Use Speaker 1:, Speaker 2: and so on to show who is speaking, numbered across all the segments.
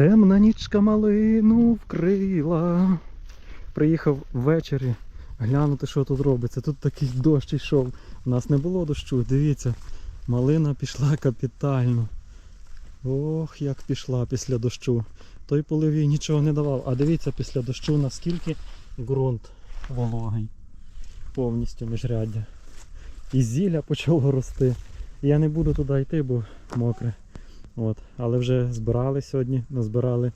Speaker 1: Темна нічка малину вкрила. Приїхав ввечері глянути, що тут робиться. Тут такий дощ йшов. У нас не було дощу. Дивіться, малина пішла капітально. Ох, як пішла після дощу. Той полив їй нічого не давав. А дивіться після дощу, наскільки ґрунт вологий. Повністю міжряддя. І зілля почало рости. Я не буду туди йти, бо мокре. От. Але вже збирали сьогодні, назбирали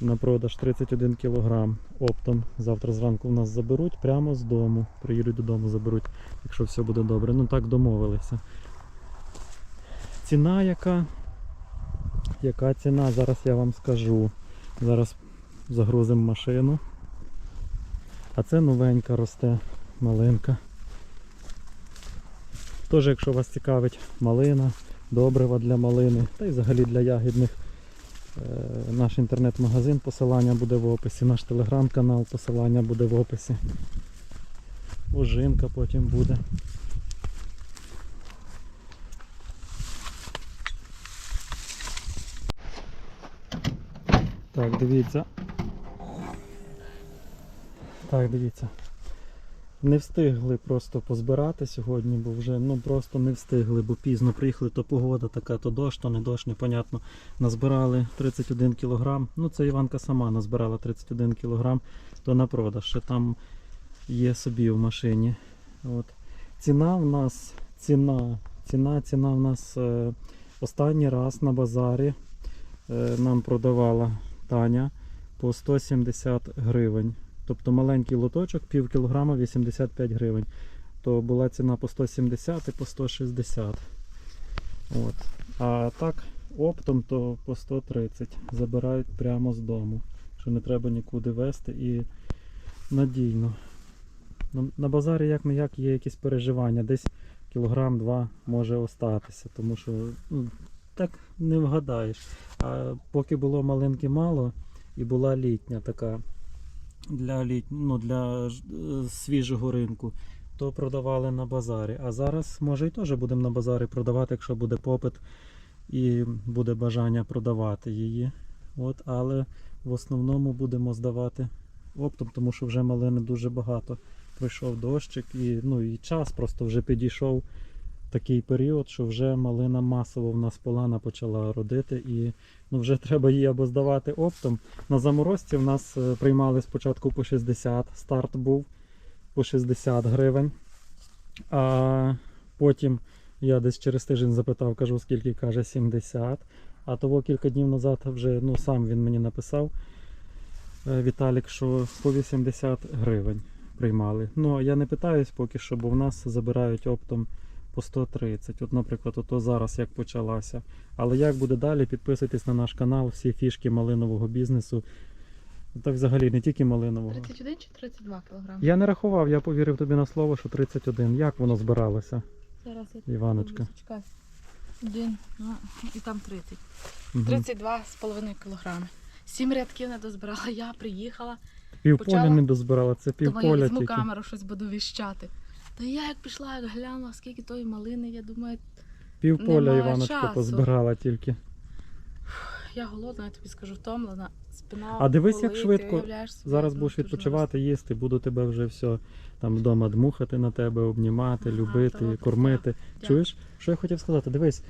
Speaker 1: на продаж 31 кг оптом. Завтра зранку в нас заберуть прямо з дому. Приїдуть додому, заберуть, якщо все буде добре. Ну так домовилися. Ціна яка? Яка ціна? Зараз я вам скажу. Зараз загрузимо машину. А це новенька росте малинка. Тож, якщо вас цікавить малина, добрива для малини, та й взагалі для ягідних, е, наш інтернет-магазин посилання буде в описі, наш телеграм-канал посилання буде в описі. Ожинка потім буде. Так, дивіться. Так, дивіться. Не встигли просто позбирати сьогодні, бо вже ну просто не встигли, бо пізно приїхали, то погода така, то дощ, то не дощ, непонятно. Назбирали 31 кг. Ну це Іванка сама назбирала 31 кг, то на продаж. Ще там є собі в машині. От. Ціна в нас, ціна, ціна, ціна в нас е, останній раз на базарі е, нам продавала Таня по 170 гривень. Тобто маленький лоточок, пів кілограма 85 гривень. То була ціна по 170 і по 160. От. А так, оптом то по 130. Забирають прямо з дому. Що не треба нікуди вести і надійно. На, базарі як не як є якісь переживання. Десь кілограм-два може остатися, тому що ну, так не вгадаєш. А поки було малинки мало і була літня така для літ... ну, для е, свіжого ринку, то продавали на базарі. А зараз може і теж будемо на базарі продавати, якщо буде попит і буде бажання продавати її. От, але в основному будемо здавати оптом, тому що вже малини дуже багато. Пройшов дощик і, ну, і час просто вже підійшов такий період, що вже малина масово в нас полана почала родити, і ну, вже треба її або здавати оптом. На заморозці в нас е, приймали спочатку по 60, старт був по 60 гривень. А потім я десь через тиждень запитав, кажу, скільки каже 70. А того кілька днів назад вже ну, сам він мені написав, е, Віталік, що по 80 гривень приймали. Ну, я не питаюсь поки що, бо в нас забирають оптом по 130. От, наприклад, ото зараз як почалася. Але як буде далі, підписуйтесь на наш канал, всі фішки малинового бізнесу. Так взагалі не тільки малинового.
Speaker 2: 31 чи 32 кг?
Speaker 1: Я не рахував, я повірив тобі на слово, що 31. Як воно збиралося?
Speaker 2: Зараз я
Speaker 1: Іваночка.
Speaker 2: Один, ну, і там 30.
Speaker 1: Мгм.
Speaker 2: 32,5 кг. Сім рядків не дозбирала. Я приїхала,
Speaker 1: Півполя
Speaker 2: почала-
Speaker 1: не дозбирала, це
Speaker 2: тому я візьму
Speaker 1: тільки.
Speaker 2: камеру, щось буду віщати. Та я як пішла, як глянула, скільки тої малини, я думаю,
Speaker 1: Півполя Іваночка
Speaker 2: часу.
Speaker 1: позбирала тільки.
Speaker 2: я голодна, я тобі скажу, втомлена, спина.
Speaker 1: А дивись, як
Speaker 2: болить,
Speaker 1: швидко.
Speaker 2: уявляєш собі,
Speaker 1: Зараз
Speaker 2: ну,
Speaker 1: будеш
Speaker 2: дуже
Speaker 1: відпочивати, їсти, буду тебе вже все там вдома дмухати на тебе, обнімати,
Speaker 2: Ага,
Speaker 1: любити,
Speaker 2: добре,
Speaker 1: кормити.
Speaker 2: дякую.
Speaker 1: Чуєш, що я хотів сказати? Дивись,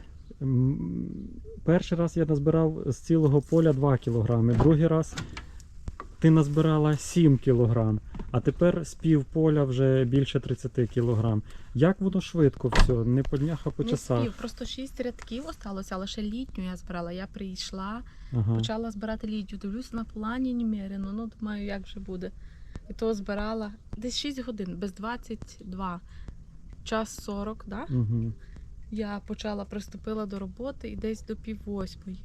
Speaker 1: м, перший раз я назбирав з цілого поля 2 кілограми, другий раз ти назбирала 7 кілограм, а тепер з пів поля вже більше 30 кілограм. Як воно швидко все, не по днях, а по
Speaker 2: Не
Speaker 1: часах.
Speaker 2: спів, просто 6 рядків осталося, але ще літню я збирала. Я прийшла,
Speaker 1: Ага.
Speaker 2: почала збирати літню. Дивлюся на плані немерено, ну думаю, як же буде. І то збирала десь 6 годин, без 22, час 40, да?
Speaker 1: Угу.
Speaker 2: Я почала, приступила до роботи і десь до пів восьмої.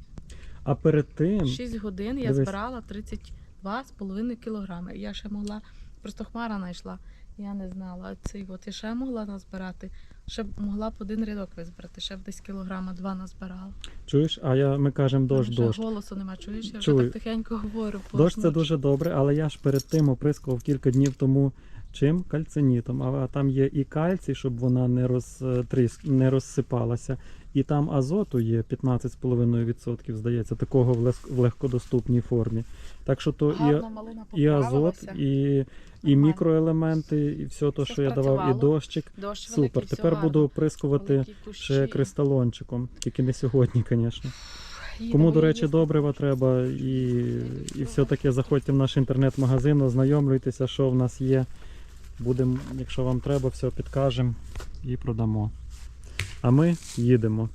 Speaker 1: А перед тим
Speaker 2: 6 годин я
Speaker 1: Дивись.
Speaker 2: збирала 32,5 кілограми. Я ще могла, просто хмара знайшла. Я не знала цей от. Я ще могла назбирати, ще б могла б один рядок визбирати, ще б десь кілограма два назбирала.
Speaker 1: чуєш, а я ми кажемо дощ,
Speaker 2: Вже
Speaker 1: дощ.
Speaker 2: голосу нема, чуєш? Я
Speaker 1: Чую.
Speaker 2: вже так тихенько говорю.
Speaker 1: Дощ це дуже добре, але я ж перед тим оприскував кілька днів тому чим? Кальцинітом. А, а там є і кальцій, щоб вона не розтріск, не розсипалася, І там азоту є 15,5%, здається, такого в легкодоступній формі. Так що то і,
Speaker 2: Гарно малина
Speaker 1: і азот, і, і мікроелементи, і все те, що я давав, і дощик.
Speaker 2: Дощ
Speaker 1: Супер. Тепер
Speaker 2: гарно.
Speaker 1: буду оприскувати ще кристалончиком. Тільки не сьогодні, звісно. Кому, до речі, добрива треба і, і все таке, заходьте в наш інтернет-магазин, ознайомлюйтеся, що в нас є. Будемо, якщо вам треба, все підкажемо і продамо. А ми їдемо.